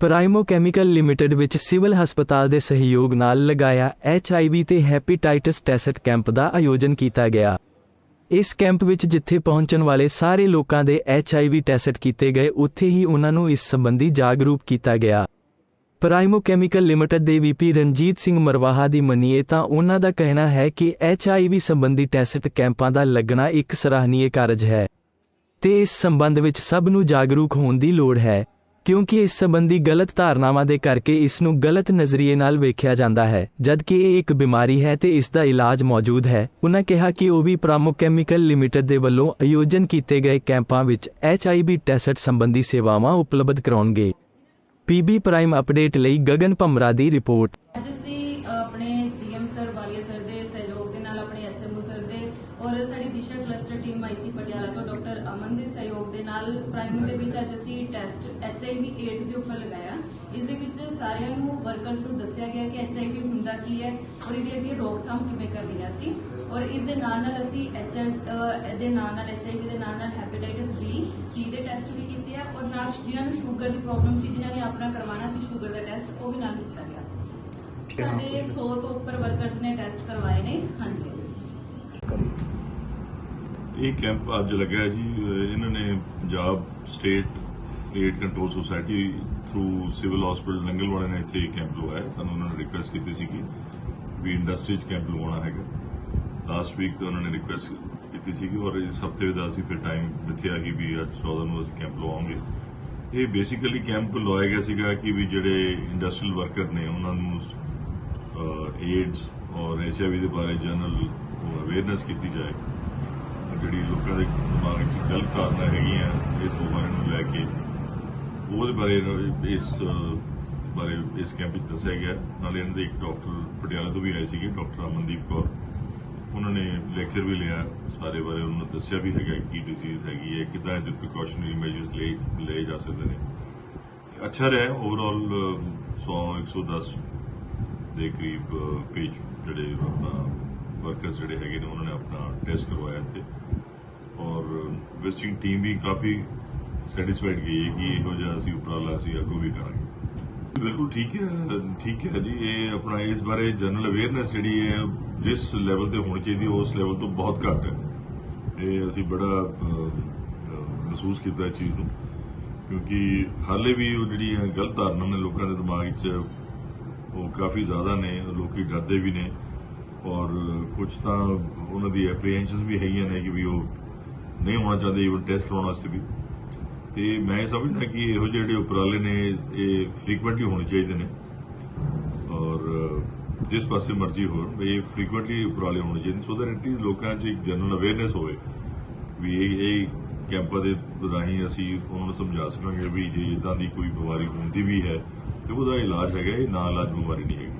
Primo chemical limited ਵਿੱਚ civil ਹਸਪਤਾਲ ਦੇ ਸਹਿਯੋਗ ਨਾਲ ਲਗਾਇਆ ਐਚਆਈਵੀ ਤੇ ਹੈਪੇਟਾਈਟਸ ਟੈਸਟ ਕੈਂਪ ਦਾ ਆਯੋਜਨ ਕੀਤਾ ਗਿਆ। ਇਸ ਕੈਂਪ ਵਿੱਚ ਜਿੱਥੇ ਪਹੁੰਚਣ ਵਾਲੇ ਸਾਰੇ ਲੋਕਾਂ ਦੇ ਐਚਆਈਵੀ ਟੈਸਟ ਕੀਤੇ ਗਏ, ਉੱਥੇ ਹੀ ਉਹਨਾਂ ਨੂੰ ਇਸ ਸੰਬੰਧੀ ਜਾਗਰੂਕ ਕੀਤਾ ਗਿਆ। ਪ੍ਰਾਈਮੋ ਕੈਮੀਕਲ ਲਿਮਟਿਡ ਦੇ ਵੀਪੀ ਰਣਜੀਤ ਸਿੰਘ ਮਰਵਾਹਾ ਦੀ ਮੰਨੀਏ ਤਾਂ ਉਹਨਾਂ ਦਾ ਕਹਿਣਾ ਹੈ ਕਿ ਐਚਆਈਵੀ ਸੰਬੰਧੀ ਟੈਸਟ ਕੈਂਪਾਂ ਦਾ ਲੱਗਣਾ ਇੱਕ ਸਰਾਹਨੀय ਕਾਰਜ ਹੈ। ਤੇ ਇਸ ਸੰਬੰਧ ਵਿੱਚ ਸਭ ਨੂੰ ਜਾਗਰੂਕ ਹੋਣ ਦੀ ਲੋੜ ਹੈ। ਕਿਉਂਕਿ ਇਸ ਸੰਬੰਧੀ ਗਲਤ ਧਾਰਨਾਵਾਂ ਦੇ ਕਰਕੇ ਇਸ ਨੂੰ ਗਲਤ ਨਜ਼ਰੀਏ ਨਾਲ ਵੇਖਿਆ ਜਾਂਦਾ ਹੈ। ਜਦਕਿ ਇਹ ਇੱਕ ਬਿਮਾਰੀ ਹੈ ਤੇ ਇਸ ਦਾ ਇਲਾਜ ਮੌਜੂਦ ਹੈ। ਉਹਨਾਂ ਕਿਹਾ ਕਿ ਉਹ ਵੀ ਪ੍ਰਾਮੋ ਕੈਮੀਕਲ ਲਿਮਟਿਡ ਦੇ ਵੱਲੋਂ ਆਯੋਜਨ ਕੀਤੇ ਗਏ ਕੈਂਪਾਂ ਵਿੱਚ ਐਚਆਈਵੀ ਟੈਸਟ ਸੰਬੰਧੀ ਸੇਵਾਵਾਂ ਉਪਲਬਧ ਕਰਾਉਣਗੇ। ਪੀਬੀ ਪ੍ਰਾਈਮ ਅਪਡੇਟ ਲਈ ਗਗਨ ਭਮਰਾ ਦੀ ਰਿਪੋਰਟ। ਔਰ ਸਾਡੀ ਦਿਸ਼ਾ ਕਲਸਟਰ ਟੀਮ ਆਈਸੀ ਪਟਿਆਲਾ ਤੋਂ ਡਾਕਟਰ ਅਮਨ ਦੇ ਸਹਿਯੋਗ ਦੇ ਨਾਲ ਪ੍ਰਾਈਮ ਦੇ ਵਿੱਚ ਅੱਜ ਅਸੀਂ ਟੈਸਟ ਐਚਆਈਵੀ ਏਡਸ ਦੇ ਉੱਪਰ ਲਗਾਇਆ। ਇਸ ਦੇ ਵਿੱਚ ਸਾਰਿਆਂ ਨੂੰ ਵਰਕਰਸ ਨੂੰ ਦੱਸਿਆ ਗਿਆ ਕਿ ਐਚਆਈਵੀ ਹੁੰਦਾ ਕੀ ਹੈ ਔਰ ਇਹਦੀ ਅੱਗੇ ਰੋਕਥਾਮ ਕਿਵੇਂ ਕਰਨੀ ਹੈ ਅਸੀਂ। ਔਰ ਇਸ ਦੇ ਨਾਲ ਨਾਲ ਅਸੀਂ ਐਚਆਈਵੀ ਦੇ ਨਾਲ ਨਾਲ ਐਚਆਈਵੀ ਦੇ ਨਾਲ ਨਾਲ ਹੈਪੇਟਾਈਟਸ ਬੀ ਸੀ ਦੇ ਟੈਸਟ ਵੀ ਕੀਤੇ ਆ ਔਰ ਨਾਲ ਜਿਨ੍ਹਾਂ ਨੂੰ ਸ਼ੂਗਰ ਦੀ ਪ੍ਰੋਬਲਮ ਸੀ ਜਿਨ੍ਹਾਂ ਨੇ ਆਪਣਾ ਕਰਵਾਉਣਾ ਸੀ ਸ਼ੂਗਰ ਦਾ ਟੈਸਟ ਉਹ ਵੀ ਨਾਲ ਕੀਤਾ ਗਿਆ। ਸਾਡੇ 100 ਤੋਂ ਉੱਪਰ ਵਰਕਰਸ ਨੇ ਟੈਸਟ ਕਰਵਾਏ ਨੇ ਹਾਂਜੀ। ਇਹ ਕੈਂਪ ਅੱਜ ਲੱਗਾ ਜੀ, ਇਹਨਾਂ ਨੇ Punjab state aid control society through civil hospital ਨੰਗਲਵਾੜੇ ਨੇ ਇੱਥੇ ਕੈਂਪ ਲਵਾਇਆ। ਸਾਨੂੰ ਉਹਨਾਂ ਨੇ ਰਿਕੁਐਸਟ ਕੀਤੀ ਸੀ ਕਿ ਵੀ ਇੰਡਸਟਰੀ 'ਚ ਕੈਂਪ ਲਵਾਉਣਾ ਹੈਗਾ। ਲਾਸਟ ਵੀਕ ਤੋਂ ਉਹਨਾਂ ਨੇ ਰਿਕੁਐਸਟ ਕੀਤੀ ਸੀ ਕਿ ਔਰ ਇਸ ਹਫ਼ਤੇ ਦਾ ਅਸੀਂ ਫਿਰ ਟਾਈਮ ਮਿੱਥਿਆ ਕਿ ਵੀ ਅੱਜ 14 ਨੂੰ ਅਸੀਂ ਕੈਂਪ ਲਵਾਉਂਗੇ ਇਹ ਬੇਸਿਕਲੀ ਕੈਂਪ ਲਵਾਇਆ ਗਿਆ ਸੀਗਾ ਕਿ ਵੀ ਜਿਹੜੇ ਇੰਡਸਟਰੀਅਲ ਵਰਕਰ ਨੇ, ਉਹਨਾਂ ਨੂੰ ਏਡਸ ਔਰ ਐਚਆਈਵੀ ਦੇ ਬਾਰੇ ਜਨਰਲ ਅਵੇਅਰਨੈਸ ਕੀਤੀ ਜਾਏ ਜਿਹੜੀ ਲੋਕਾਂ ਦੇ ਦਿਮਾਗ 'ਚ ਗਲਤ ਧਾਰਨਾ ਹੈਗੀਆਂ, ਇਸ ਬਿਮਾਰੀ ਨੂੰ ਲੈ ਕੇ, ਉਹਦੇ ਬਾਰੇ ਇਸ ਬਾਰੇ ਇਸ ਕੈਂਪ ਵਿੱਚ ਦੱਸਿਆ ਗਿਆ। ਨਾਲੇ ਇਹਨਾਂ ਦੇ ਇੱਕ ਡਾਕਟਰ ਪਟਿਆਲਾ ਤੋਂ ਵੀ ਆਏ ਸੀਗੇ ਡਾਕਟਰ ਅਮਨਦੀਪ ਕੌਰ। ਉਹਨਾਂ ਨੇ ਲੈਕਚਰ ਵੀ ਲਿਆ, ਸਾਰੇ ਬਾਰੇ ਉਹਨਾਂ ਨੂੰ ਦੱਸਿਆ ਵੀ ਹੈਗਾ ਕੀ ਡਿਜ਼ੀਜ਼ ਹੈਗੀ ਹੈ, ਕਿੱਦਾਂ ਇਹਦੇ ਪ੍ਰੀਕਾਸ਼ਨਰੀ ਮੈਜਰਸ ਲਏ ਲਏ ਜਾ ਸਕਦੇ ਨੇ। ਅੱਛਾ ਰਿਹਾ ਓਵਰਆਲ 100 110 ਦੇ ਕਰੀਬ ਪੇਜ ਜਿਹੜੇ ਆਪਣਾ ਵਰਕਰਸ ਜਿਹੜੇ ਹੈਗੇ ਨੇ, ਉਹਨਾਂ ਨੇ ਆਪਣਾ ਟੈਸਟ ਕਰਵਾਇਆ ਇੱਥੇ। ਔਰ ਵਿਜ਼ਿਟਿੰਗ ਟੀਮ ਵੀ ਕਾਫੀ ਸੈਟੀਸਫਾਈਡ ਗਈ ਹੈ ਕਿ ਇਹੋ ਜਿਹਾ ਅਸੀਂ ਉਪਰਾਲਾ ਅਸੀਂ ਅੱਗੋਂ ਵੀ ਕਰਾਂਗੇ। ਬਿਲਕੁਲ ਠੀਕ ਹੈ ਠੀਕ ਹੈ ਜੀ। ਇਹ ਆਪਣਾ ਇਸ ਬਾਰੇ ਜਨਰਲ ਅਵੇਅਰਨੈਸ ਜਿਹੜੀ ਹੈ, ਜਿਸ ਲੈਵਲ ਤੇ ਹੋਣੀ ਚਾਹੀਦੀ, ਉਸ ਲੈਵਲ ਤੋਂ ਬਹੁਤ ਘੱਟ ਹੈ। ਇਹ ਅਸੀਂ ਬੜਾ ਮਹਿਸੂਸ ਕੀਤਾ ਇਸ ਚੀਜ਼ ਨੂੰ। ਕਿਉਂਕਿ ਹਾਲੇ ਵੀ ਉਹ ਜਿਹੜੀਆਂ ਗਲਤ ਧਾਰਨਾ ਨੇ ਲੋਕਾਂ ਦੇ ਦਿਮਾਗ 'ਚ ਉਹ ਕਾਫੀ ਜ਼ਿਆਦਾ ਨੇ, ਲੋਕੀ ਡਰਦੇ ਵੀ ਨੇ। ਔਰ ਕੁਝ ਤਾਂ ਉਹਨਾਂ ਦੀ ਐਪਰੀਹੈਂਸ਼ਨਸ ਵੀ ਹੈਗੀਆਂ ਨੇ ਕਿ ਵੀ ਉਹ ਨਹੀਂ ਹੋਣਾ ਚਾਹੁੰਦੇ ਈਵਨ ਟੈਸਟ ਲਾਉਣ ਵਾਸਤੇ ਵੀ। ਤੇ ਮੈਂ ਇਹ ਸਮਝਦਾ ਕਿ ਇਹੋ ਜਿਹੇ ਜਿਹੜੇ ਉਪਰਾਲੇ ਨੇ, ਇਹ ਫ੍ਰੀਕੁਐਂਟਲੀ ਹੋਣੇ ਚਾਹੀਦੇ ਨੇ। ਔਰ ਜਿਸ ਪਾਸੇ ਮਰਜ਼ੀ ਹੋਣ ਇਹ ਫ੍ਰੀਕੁਐਂਟਲੀ ਉਪਰਾਲੇ ਹੋਣੇ ਚਾਹੀਦੇ ਸੋ ਦੈਟ ਇਟ ਇਜ਼ ਲੋਕਾਂ 'ਚ ਇੱਕ ਜਨਰਲ ਅਵੇਅਰਨੈਸ ਹੋਵੇ ਵੀ ਇਹ ਇਹ ਕੈਂਪਾਂ ਦੇ ਰਾਹੀਂ ਅਸੀਂ ਉਹਨਾਂ ਨੂੰ ਸਮਝਾ ਸਕਾਂਗੇ ਵੀ ਜੇ ਇਦਾਂ ਦੀ ਕੋਈ ਬਿਮਾਰੀ ਹੁੰਦੀ ਵੀ ਹੈ, ਤੇ ਉਹਦਾ ਇਲਾਜ ਹੈਗਾ, ਇਹ ਨਾ ਇਲਾਜ ਬਿਮਾਰੀ ਨਹੀਂ ਹੈਗੀ।